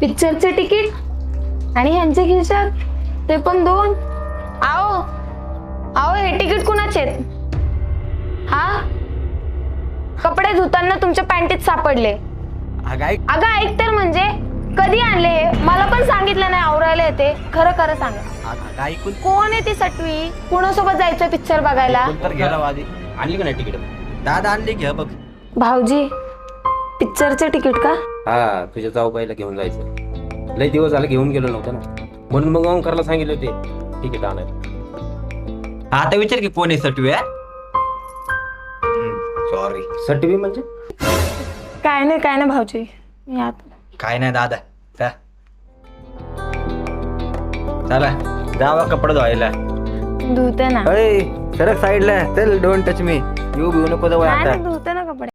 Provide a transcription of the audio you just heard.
पिक्चरचे तिकीट आणि ह्यांचे खिशात? ते पण दोन? आओ! आओ हे तिकीट कुणाचे हा? कपडे धुताना तुमच्या पॅन्टीत सापडले. अगं ऐक. तर म्हणजे कधी आणले हे? मला पण सांगितलं नाही आवरायला येते. खरं खरं सांगा. कोण आहे ती सटवी? कुणासोबत जायचं पिक्चर बघायला? तर घ्यायला आधी. आणली का नाही तिकीट दादा आणली घ्या बघ. भाऊजी पिक्चरचे तिकीट का? हा तुझ्या जाऊबाईला घेऊन जायचं. लय दिवस झाले घेऊन गेलो नव्हतं ना. म्हणून मग ओंकारला सांगितलं होते. तिकीट आणायला आता विचार की कोण आहे सटवे सॉरी सटवी म्हणजे? काय नाही काय नाही भाऊजी. मी आत. काय नाही दादा. चा. चला जावा कपडे धुवायला. धुते ना. अय सरक साईडला. चल डोंट टच मी येऊ घेऊ नको नाही आता. नाही, धुते